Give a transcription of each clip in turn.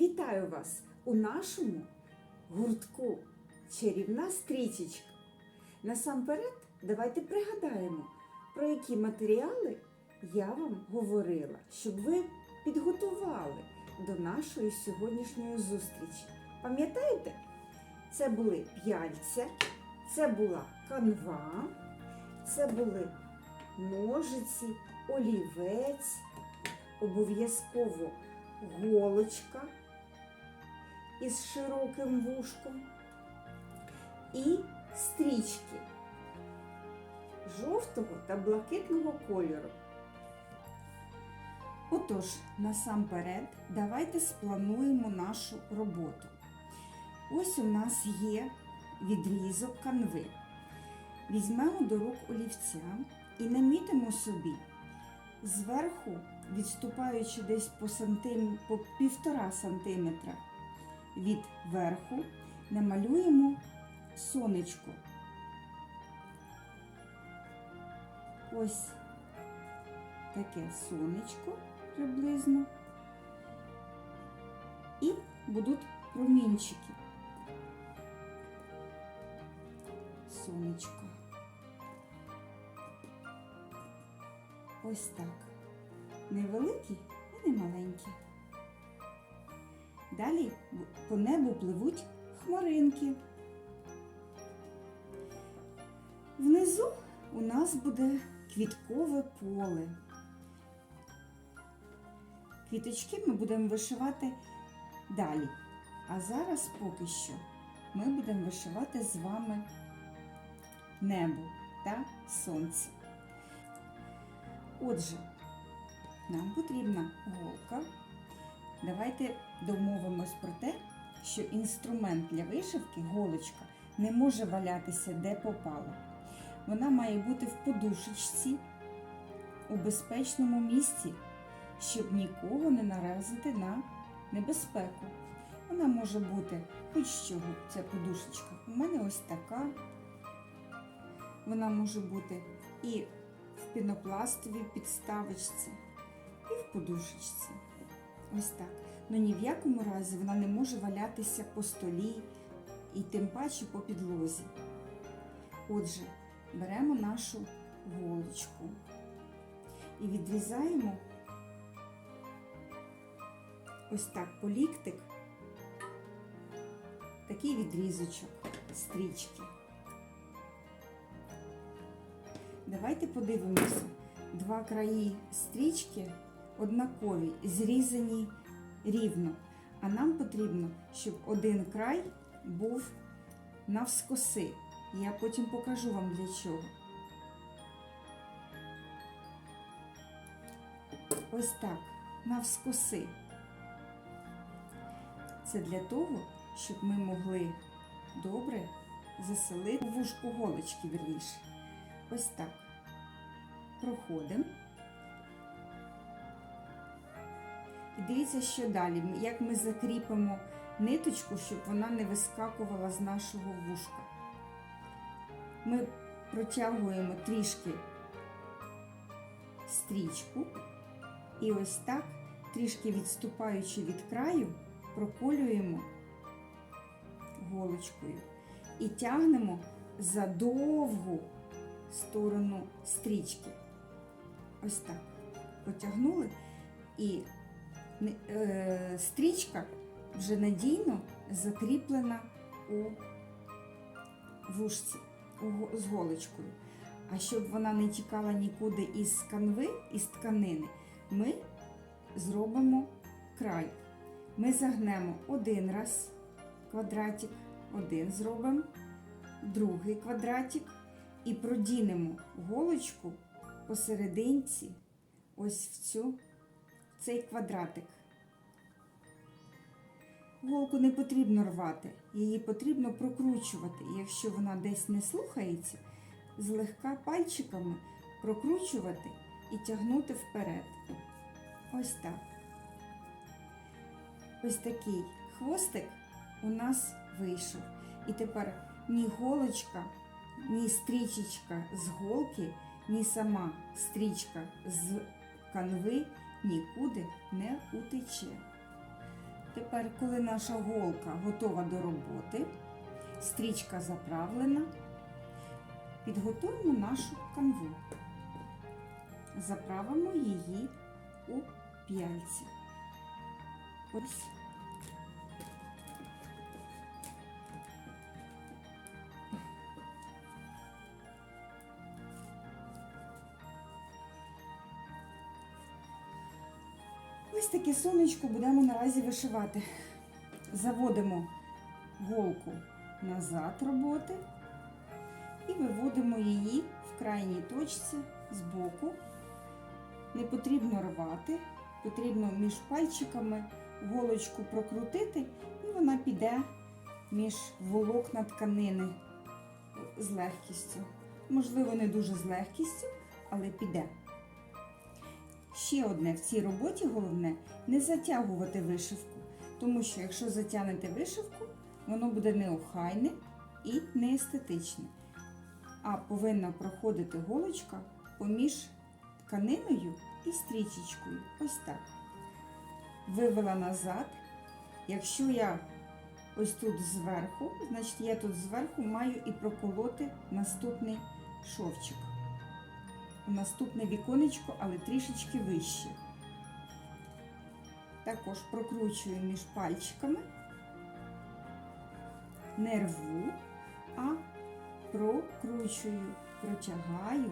Вітаю вас у нашому гуртку Чарівна стрічечка. Насамперед, давайте пригадаємо, про які матеріали я вам говорила, щоб ви підготували до нашої сьогоднішньої зустрічі. Пам'ятаєте? Це були п'яльця, це була канва, це були ножиці, олівець, обов'язково голочка із широким вушком і стрічки жовтого та блакитного кольору. Отож, насамперед, давайте сплануємо нашу роботу. Ось у нас є відрізок канви. Візьмемо до рук олівця і намітимо собі зверху, відступаючи десь по, сантим, по півтора сантиметра від верху, намалюємо сонечко. Ось таке сонечко приблизно. І будуть промінчики. Сонечко. Ось так. Невеликі і не маленькі. Далі по небу пливуть хмаринки. Внизу у нас буде квіткове поле. Квіточки ми будемо вишивати далі. А зараз поки що ми будемо вишивати з вами небо та сонце. Отже, нам потрібна голка. Давайте домовимось про те, що інструмент для вишивки, голочка, не може валятися де попало. Вона має бути в подушечці у безпечному місці, щоб нікого не наразити на небезпеку. Вона може бути хоч чого ця подушечка. У мене ось така. Вона може бути і в пінопластовій підставочці, і в подушечці. Ось так. Ну ні в якому разі вона не може валятися по столі і тим паче по підлозі. Отже, беремо нашу голочку і відрізаємо ось так по ліктик, такий відрізочок стрічки. Давайте подивимося. Два краї стрічки однакові, зрізані рівно. А нам потрібно, щоб один край був навскоси. Я потім покажу вам для чого. Ось так, навскоси. Це для того, щоб ми могли добре заселити вушку голочки вірніше. Ось так. Проходимо. І дивіться, що далі, як ми закріпимо ниточку, щоб вона не вискакувала з нашого вушка. Ми протягуємо трішки стрічку і ось так, трішки відступаючи від краю, проколюємо голочкою і тягнемо за довгу сторону стрічки. Ось так. Потягнули і стрічка вже надійно закріплена у вушці з голочкою. А щоб вона не тікала нікуди із канви, із тканини, ми зробимо край. Ми загнемо один раз квадратик, один зробимо, другий квадратик і продінемо голочку посерединці ось в цю цей квадратик. Голку не потрібно рвати, її потрібно прокручувати. Якщо вона десь не слухається, злегка пальчиками прокручувати і тягнути вперед. Ось так. Ось такий хвостик у нас вийшов. І тепер ні голочка, ні стрічечка з голки, ні сама стрічка з канви нікуди не утече. Тепер коли наша голка готова до роботи, стрічка заправлена, підготуємо нашу канву. Заправимо її у п'яльці. Ось. Ось таке сонечко будемо наразі вишивати. Заводимо голку назад роботи і виводимо її в крайній точці з боку. Не потрібно рвати, потрібно між пальчиками голочку прокрутити, і вона піде між волокна тканини з легкістю. Можливо, не дуже з легкістю, але піде. Ще одне в цій роботі головне не затягувати вишивку, тому що якщо затягнете вишивку, воно буде неохайне і неестетичне. А повинна проходити голочка поміж тканиною і стрічечкою. Ось так. Вивела назад. Якщо я ось тут зверху, значить я тут зверху маю і проколоти наступний шовчик наступне віконечко, але трішечки вище. Також прокручую між пальчиками, не рву, а прокручую, протягаю,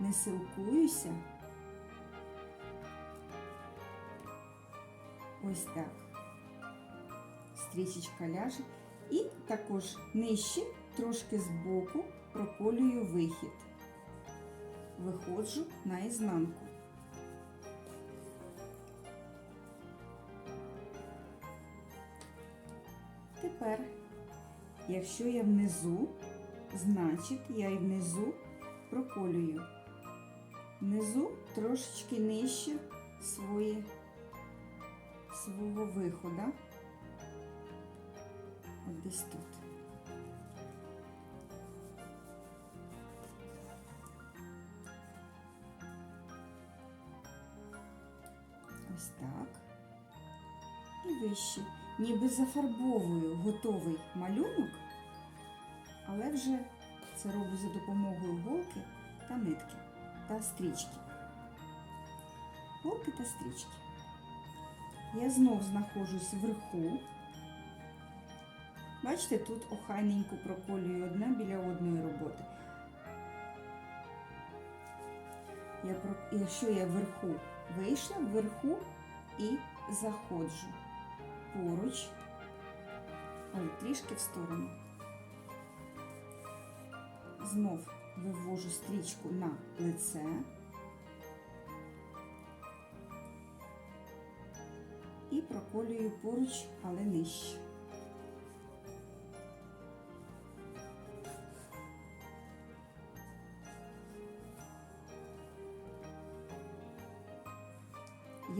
не силкуюся. Ось так. Стрічечка ляже. І також нижче, трошки збоку проколюю вихід. Виходжу на ізнанку. Тепер, якщо я внизу, значить я і внизу проколюю. Внизу трошечки нижче своє, свого виходу. От десь тут. Ось так. І вище. Ніби зафарбовую готовий малюнок, але вже це роблю за допомогою голки та нитки та стрічки. Голки та стрічки. Я знов знаходжусь вверху. Бачите, тут охайненько проколюю одне біля одної роботи. Я, Якщо я вверху вийшла, вверху і заходжу поруч, але трішки в сторону. Знов вивожу стрічку на лице. І проколюю поруч, але нижче.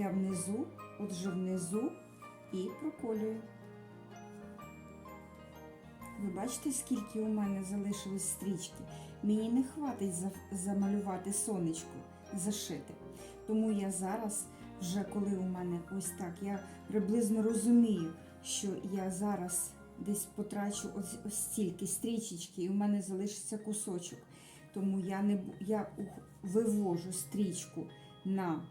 Я внизу, отже внизу і проколюю. Ви бачите, скільки у мене залишилось стрічки? Мені не хватить за- замалювати сонечко, зашити. Тому я зараз, вже коли у мене ось так, я приблизно розумію, що я зараз десь потрачу ось, ось стільки стрічечки, і у мене залишиться кусочок. Тому я не я вивожу стрічку на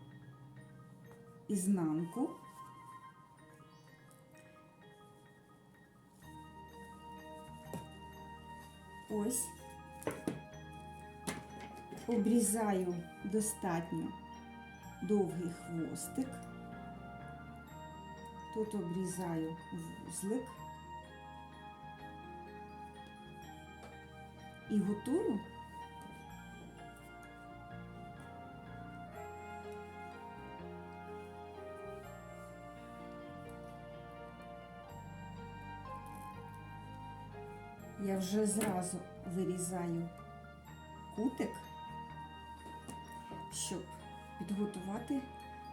ізнанку. Ось обрізаю достатньо довгий хвостик. Тут обрізаю вузлик і готую я вже зразу вирізаю кутик, щоб підготувати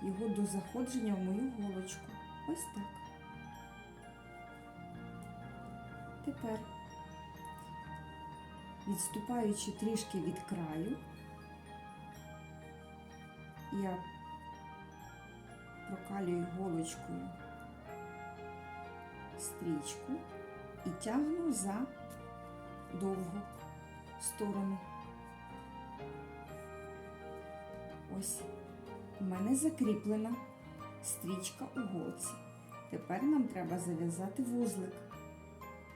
його до заходження в мою голочку. Ось так. Тепер, відступаючи трішки від краю, я прокалюю голочкою стрічку і тягну за довгу сторону. Ось у мене закріплена стрічка у голці. Тепер нам треба зав'язати вузлик.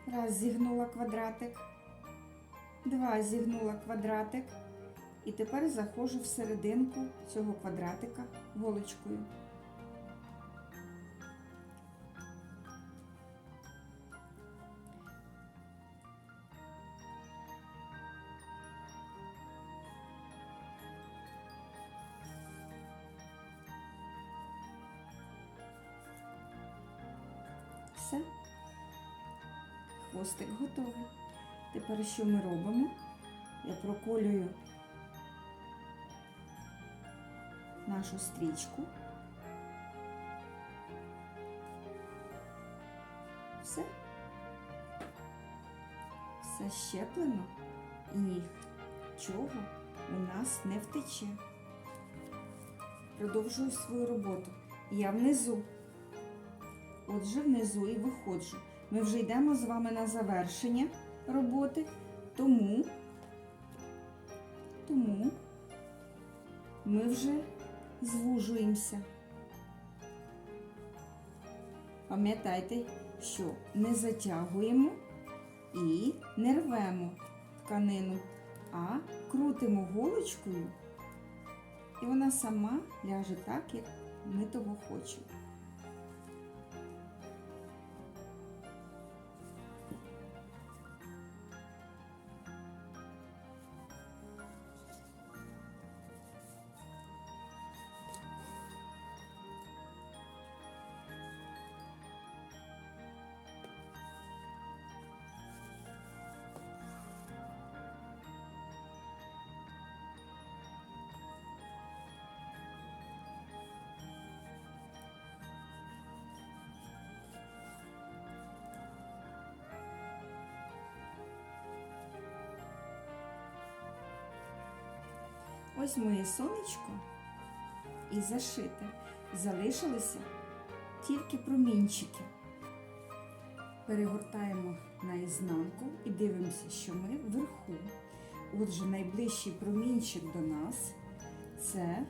Раз зігнула квадратик, два зігнула квадратик. І тепер заходжу в серединку цього квадратика голочкою. Все. Хвостик готовий. Тепер що ми робимо? Я проколюю нашу стрічку. Все. Все щеплено і нічого у нас не втече. Продовжую свою роботу. Я внизу. Отже, внизу і виходжу. Ми вже йдемо з вами на завершення роботи, тому, тому ми вже звужуємося. Пам'ятайте, що не затягуємо і не рвемо тканину, а крутимо голочкою, і вона сама ляже так, як ми того хочемо. Ось моє сонечко і зашите. Залишилися тільки промінчики. Перегортаємо на ізнанку і дивимося, що ми вверху. Отже, найближчий промінчик до нас це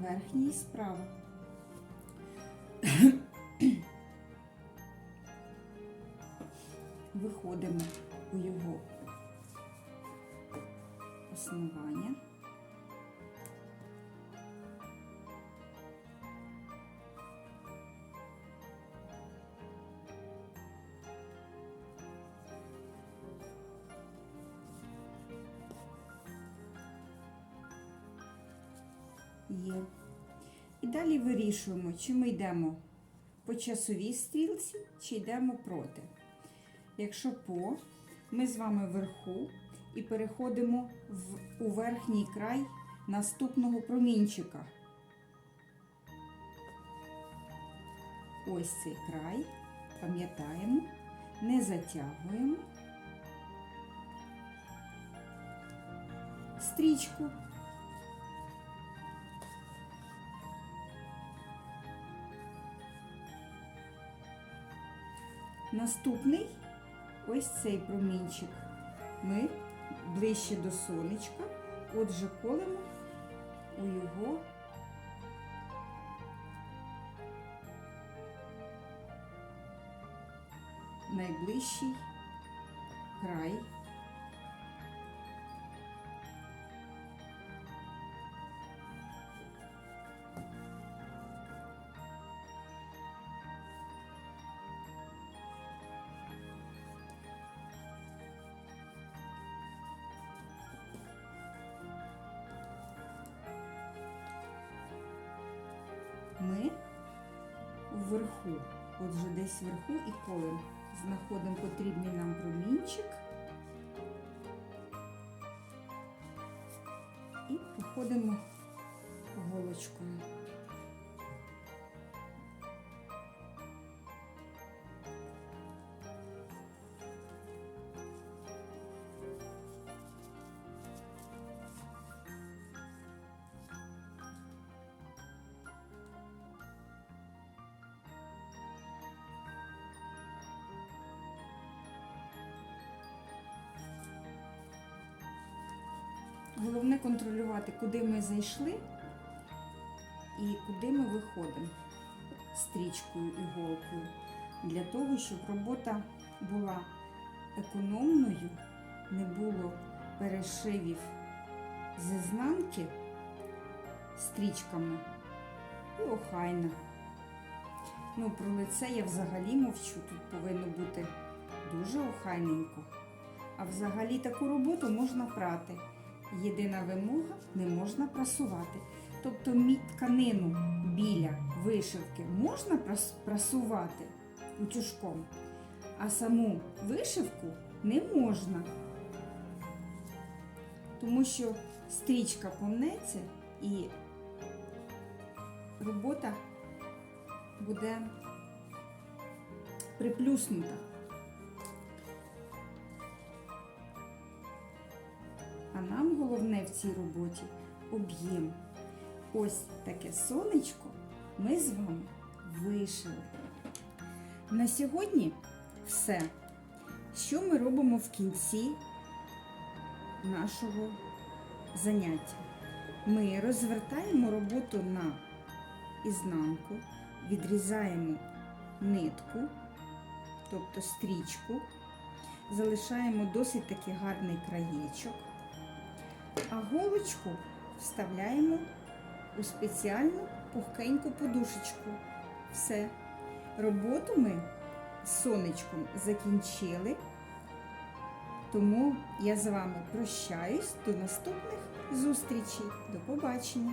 верхній справа. Виходимо у його основання. Є. І далі вирішуємо, чи ми йдемо по часовій стрілці, чи йдемо проти. Якщо по, ми з вами вверху і переходимо в, у верхній край наступного промінчика. Ось цей край, пам'ятаємо, не затягуємо стрічку. Наступний ось цей промінчик. Ми ближче до сонечка, отже, колемо у його найближчий край. Вверху, отже, десь вверху і колем. Знаходимо потрібний нам промінчик. І проходимо Головне контролювати, куди ми зайшли і куди ми виходимо стрічкою і голкою. Для того, щоб робота була економною, не було перешивів з ізнанки стрічками і охайна. Ну, про лице я взагалі мовчу, тут повинно бути дуже охайненько. А взагалі таку роботу можна прати. Єдина вимога не можна прасувати. Тобто тканину біля вишивки можна прасувати утюжком, а саму вишивку не можна. Тому що стрічка помнеться і робота буде приплюснута. А нам головне в цій роботі об'єм. Ось таке сонечко ми з вами вишили. На сьогодні все. Що ми робимо в кінці нашого заняття? Ми розвертаємо роботу на ізнанку, відрізаємо нитку, тобто стрічку, залишаємо досить таки гарний краєчок, а голочку вставляємо у спеціальну пухкеньку подушечку. Все. Роботу ми з сонечком закінчили. Тому я з вами прощаюсь до наступних зустрічей. До побачення!